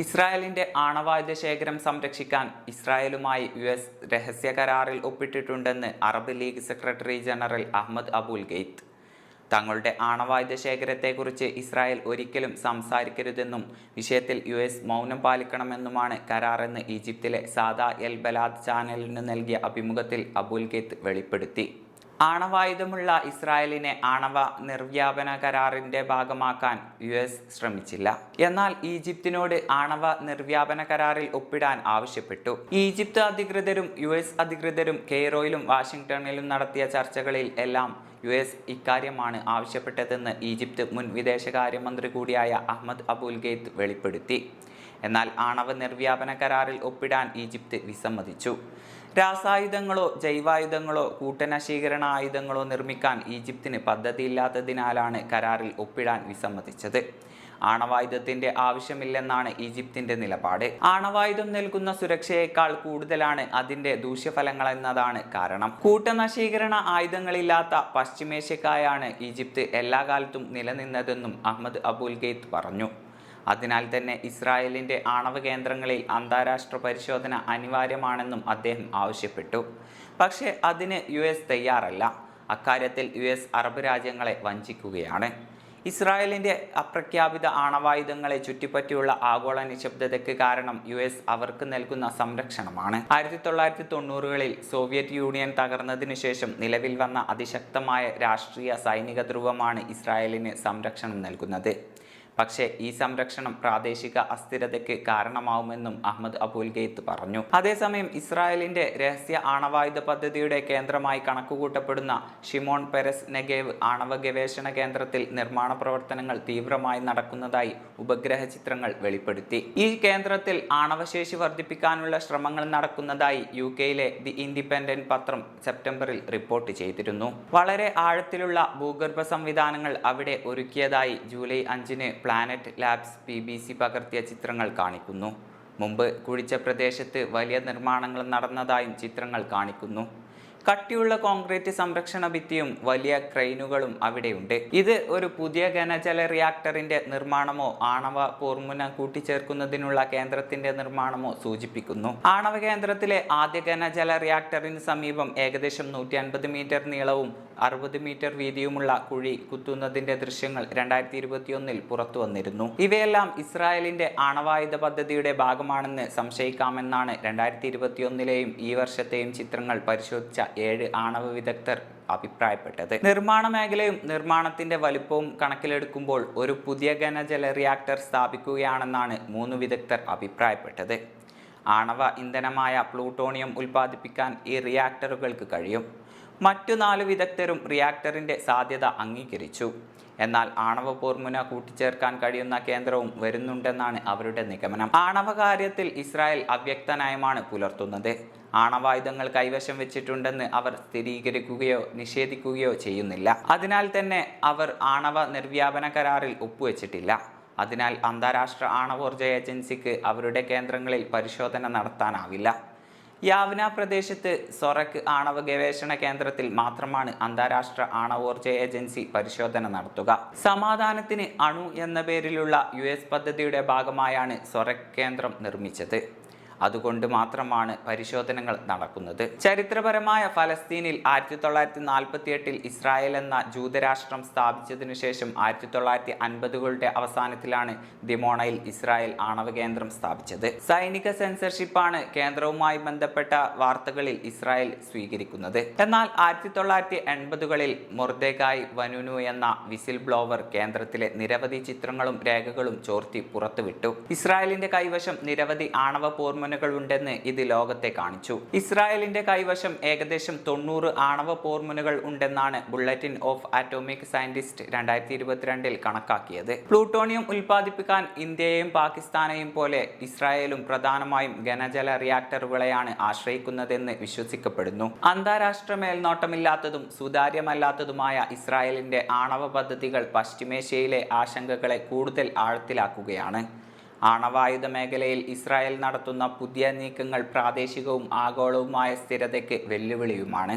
ഇസ്രായേലിന്റെ ആണവായുധ ശേഖരം സംരക്ഷിക്കാൻ ഇസ്രായേലുമായി യു എസ് രഹസ്യ കരാറിൽ ഒപ്പിട്ടിട്ടുണ്ടെന്ന് Arab League secretary general Ahmed Abul Gheit. തങ്ങളുടെ ആണവായുധ ശേഖരത്തെക്കുറിച്ച് ഇസ്രായേൽ ഒരിക്കലും സംസാരിക്കരുതെന്നും വിഷയത്തിൽ യു എസ് മൗനം പാലിക്കണമെന്നുമാണ് കരാറെന്ന് ഈജിപ്തിലെ സാദാ എൽ ബലാദ് ചാനലിന് നൽകിയ അഭിമുഖത്തിൽ അബുൽ ഗെയ്ത്ത് വെളിപ്പെടുത്തി. ആണവായുധമുള്ള ഇസ്രായേലിനെ ആണവ നിർവ്യാപന കരാറിന്റെ ഭാഗമാക്കാൻ യു എസ് ശ്രമിച്ചില്ല. എന്നാൽ ഈജിപ്തിനോട് ആണവ നിർവ്യാപന കരാറിൽ ഒപ്പിടാൻ ആവശ്യപ്പെട്ടു. ഈജിപ്ത് അധികൃതരും യു എസ് അധികൃതരും കെയ്റോയിലും വാഷിംഗ്ടണിലും നടത്തിയ ചർച്ചകളിൽ എല്ലാം യു എസ് ഇക്കാര്യമാണ് ആവശ്യപ്പെട്ടതെന്ന് ഈജിപ്ത് മുൻ വിദേശകാര്യമന്ത്രി കൂടിയായ അഹമ്മദ് അബുൽ ഗെയ്ത്ത് വെളിപ്പെടുത്തി. എന്നാൽ ആണവ നിർവ്യാപന കരാറിൽ ഒപ്പിടാൻ ഈജിപ്ത് വിസമ്മതിച്ചു. രാസായുധങ്ങളോ ജൈവായുധങ്ങളോ കൂട്ടനശീകരണ ആയുധങ്ങളോ നിർമ്മിക്കാൻ ഈജിപ്തിന് പദ്ധതിയില്ലാത്തതിനാലാണ് കരാറിൽ ഒപ്പിടാൻ വിസമ്മതിച്ചത്. ആണവായുധത്തിന്റെ ആവശ്യമില്ലെന്നാണ് ഈജിപ്തിന്റെ നിലപാട്. ആണവായുധം നൽകുന്ന സുരക്ഷയേക്കാൾ കൂടുതലാണ് അതിന്റെ ദൂഷ്യഫലങ്ങൾ എന്നതാണ് കാരണം. കൂട്ടനശീകരണ ആയുധങ്ങളില്ലാത്ത പശ്ചിമേഷ്യക്കായാണ് ഈജിപ്ത് എല്ലാ കാലത്തും നിലനിന്നതെന്നും അഹമ്മദ് അബുൽ ഗെയ്ത്ത് പറഞ്ഞു. അതിനാൽ തന്നെ ഇസ്രായേലിന്റെ ആണവ കേന്ദ്രങ്ങളിൽ അന്താരാഷ്ട്ര പരിശോധന അനിവാര്യമാണെന്നും അദ്ദേഹം ആവശ്യപ്പെട്ടു. പക്ഷേ അതിന് യു എസ് തയ്യാറല്ല. അക്കാര്യത്തിൽ യു എസ് അറബ് രാജ്യങ്ങളെ വഞ്ചിക്കുകയാണ്. ഇസ്രായേലിന്റെ അപ്രഖ്യാപിത ആണവായുധങ്ങളെ ചുറ്റിപ്പറ്റിയുള്ള ആഗോള നിശബ്ദതയ്ക്ക് കാരണം യു എസ് അവർക്ക് നൽകുന്ന സംരക്ഷണമാണ്. ആയിരത്തി തൊള്ളായിരത്തി തൊണ്ണൂറുകളിൽ സോവിയറ്റ് യൂണിയൻ തകർന്നതിനു ശേഷം നിലവിൽ വന്ന അതിശക്തമായ രാഷ്ട്രീയ സൈനിക ധ്രുവമാണ് ഇസ്രായേലിന് സംരക്ഷണം നൽകുന്നത്. പക്ഷേ ഈ സംരക്ഷണം പ്രാദേശിക അസ്ഥിരതയ്ക്ക് കാരണമാവുമെന്നും അഹമ്മദ് അബുൽ ഗെയ്ത്ത് പറഞ്ഞു. അതേസമയം ഇസ്രായേലിന്റെ രഹസ്യ ആണവായുധ പദ്ധതിയുടെ കേന്ദ്രമായി കണക്കുകൂട്ടപ്പെടുന്ന ഷിമോൺ പെരസ് നെഗേവ് ആണവ ഗവേഷണ കേന്ദ്രത്തിൽ നിർമ്മാണ പ്രവർത്തനങ്ങൾ തീവ്രമായി നടക്കുന്നതായി ഉപഗ്രഹ ചിത്രങ്ങൾ വെളിപ്പെടുത്തി. ഈ കേന്ദ്രത്തിൽ ആണവശേഷി വർദ്ധിപ്പിക്കാനുള്ള ശ്രമങ്ങൾ നടക്കുന്നതായി യു കെയിലെ ദി ഇൻഡിപെൻഡന്റ് പത്രം സെപ്റ്റംബറിൽ റിപ്പോർട്ട് ചെയ്തിരുന്നു. വളരെ ആഴത്തിലുള്ള ഭൂഗർഭ സംവിധാനങ്ങൾ അവിടെ ഒരുക്കിയതായി ജൂലൈ അഞ്ചിന് Planet Labs P B C പകർത്തിയ ചിത്രങ്ങൾ കാണിക്കുന്നു. മുമ്പ് കുഴിച്ച പ്രദേശത്ത് വലിയ നിർമ്മാണങ്ങൾ നടന്നതായും ചിത്രങ്ങൾ കാണിക്കുന്നു. കട്ടിയുള്ള കോൺക്രീറ്റ് സംരക്ഷണ ഭിത്തിയും വലിയ ക്രെയിനുകളും അവിടെയുണ്ട്. ഇത് ഒരു പുതിയ ഘനജല റിയാക്ടറിന്റെ നിർമ്മാണമോ ആണവ പോർമുന കൂട്ടിച്ചേർക്കുന്നതിനുള്ള കേന്ദ്രത്തിന്റെ നിർമ്മാണമോ സൂചിപ്പിക്കുന്നു. ആണവ കേന്ദ്രത്തിലെ ആദ്യ ഘനജല റിയാക്ടറിന് സമീപം ഏകദേശം നൂറ്റി അൻപത് മീറ്റർ നീളവും അറുപത് മീറ്റർ വീതിയുമുള്ള കുഴി കുത്തുന്നതിന്റെ ദൃശ്യങ്ങൾ രണ്ടായിരത്തി ഇരുപത്തിയൊന്നിൽ പുറത്തു വന്നിരുന്നു. ഇവയെല്ലാം ഇസ്രായേലിന്റെ ആണവായുധ പദ്ധതിയുടെ ഭാഗമാണെന്ന് സംശയിക്കാമെന്നാണ് രണ്ടായിരത്തി ഇരുപത്തിയൊന്നിലെയും ഈ വർഷത്തെയും ചിത്രങ്ങൾ പരിശോധിച്ച ഏഴ് ആണവ വിദഗ്ധർ അഭിപ്രായപ്പെട്ടത്. നിർമ്മാണ മേഖലയും നിർമ്മാണത്തിന്റെ വലുപ്പവും കണക്കിലെടുക്കുമ്പോൾ ഒരു പുതിയ ഘനജല റിയാക്ടർ സ്ഥാപിക്കുകയാണെന്നാണ് മൂന്ന് വിദഗ്ധർ അഭിപ്രായപ്പെട്ടത്. ആണവ ഇന്ധനമായ പ്ലൂട്ടോണിയം ഉൽപ്പാദിപ്പിക്കാൻ ഈ റിയാക്ടറുകൾക്ക് കഴിയും. മറ്റു നാല് വിദഗ്ധരും റിയാക്ടറിന്റെ സാധ്യത അംഗീകരിച്ചു. എന്നാൽ ആണവ പോർമുന കൂട്ടിച്ചേർക്കാൻ കഴിയുന്ന കേന്ദ്രവും വരുന്നുണ്ടെന്നാണ് അവരുടെ നിഗമനം. ആണവ കാര്യത്തിൽ ഇസ്രായേൽ അവ്യക്ത നയമാണ് പുലർത്തുന്നത്. ആണവായുധങ്ങൾ കൈവശം വെച്ചിട്ടുണ്ടെന്ന് അവർ സ്ഥിരീകരിക്കുകയോ നിഷേധിക്കുകയോ ചെയ്യുന്നില്ല. അതിനാൽ തന്നെ അവർ ആണവ നിർവ്യാപന കരാറിൽ ഒപ്പുവെച്ചിട്ടില്ല. അതിനാൽ അന്താരാഷ്ട്ര ആണവോർജ ഏജൻസിക്ക് അവരുടെ കേന്ദ്രങ്ങളിൽ പരിശോധന നടത്താനാവില്ല. യാവ്ന പ്രദേശത്ത് സൊറക് ആണവ ഗവേഷണ കേന്ദ്രത്തിൽ മാത്രമാണ് അന്താരാഷ്ട്ര ആണവോർജ ഏജൻസി പരിശോധന നടത്തുക. സമാധാനത്തിന് അണു എന്ന പേരിലുള്ള യു പദ്ധതിയുടെ ഭാഗമായാണ് സൊറക് കേന്ദ്രം നിർമ്മിച്ചത്. അതുകൊണ്ട് മാത്രമാണ് പരിശോധനകൾ നടക്കുന്നത്. ചരിത്രപരമായ ഫലസ്തീനിൽ ആയിരത്തി തൊള്ളായിരത്തി നാൽപ്പത്തി എട്ടിൽ ഇസ്രായേൽ എന്ന ജൂതരാഷ്ട്രം സ്ഥാപിച്ചതിനു ശേഷം ആയിരത്തി തൊള്ളായിരത്തി അൻപതുകളുടെ അവസാനത്തിലാണ് ദിമോണയിൽ ഇസ്രായേൽ ആണവ കേന്ദ്രം സ്ഥാപിച്ചത്. സൈനിക സെൻസർഷിപ്പാണ് കേന്ദ്രവുമായി ബന്ധപ്പെട്ട വാർത്തകളിൽ ഇസ്രായേൽ സ്വീകരിക്കുന്നത്. എന്നാൽ ആയിരത്തി തൊള്ളായിരത്തി എൺപതുകളിൽ മൊർദേഗായ് വനുനു എന്ന വിസിൽ ബ്ലോവർ കേന്ദ്രത്തിലെ നിരവധി ചിത്രങ്ങളും രേഖകളും ചോർത്തി പുറത്തുവിട്ടു. ഇസ്രായേലിന്റെ കൈവശം നിരവധി ആണവ പോർമുന പോർമുനകൾ ഉണ്ടെന്ന് ഇത് ലോകത്തെ കാണിച്ചു. ഇസ്രായേലിന്റെ കൈവശം ഏകദേശം തൊണ്ണൂറ് ആണവ പോർമുനകൾ ഉണ്ടെന്നാണ് ബുള്ളറ്റിൻ ഓഫ് ആറ്റോമിക് സയന്റിസ്റ്റ് രണ്ടായിരത്തി ഇരുപത്തിരണ്ടിൽ കണക്കാക്കിയത്. പ്ലൂട്ടോണിയം ഉൽപ്പാദിപ്പിക്കാൻ ഇന്ത്യയെയും പാകിസ്ഥാനെയും പോലെ ഇസ്രായേലും പ്രധാനമായും ഘനജല റിയാക്ടറുകളെയാണ് ആശ്രയിക്കുന്നതെന്ന് വിശ്വസിക്കപ്പെടുന്നു. അന്താരാഷ്ട്ര മേൽനോട്ടമില്ലാത്തതും സുതാര്യമല്ലാത്തതുമായ ഇസ്രായേലിന്റെ ആണവ പദ്ധതികൾ പശ്ചിമേഷ്യയിലെ ആശങ്കകളെ കൂടുതൽ ആഴത്തിലാക്കുകയാണ്. ആണവായുധ മേഖലയിൽ ഇസ്രായേൽ നടത്തുന്ന പുതിയ നീക്കങ്ങൾ പ്രാദേശികവും ആഗോളവുമായ സ്ഥിരതയ്ക്ക് വെല്ലുവിളിയുമാണ്.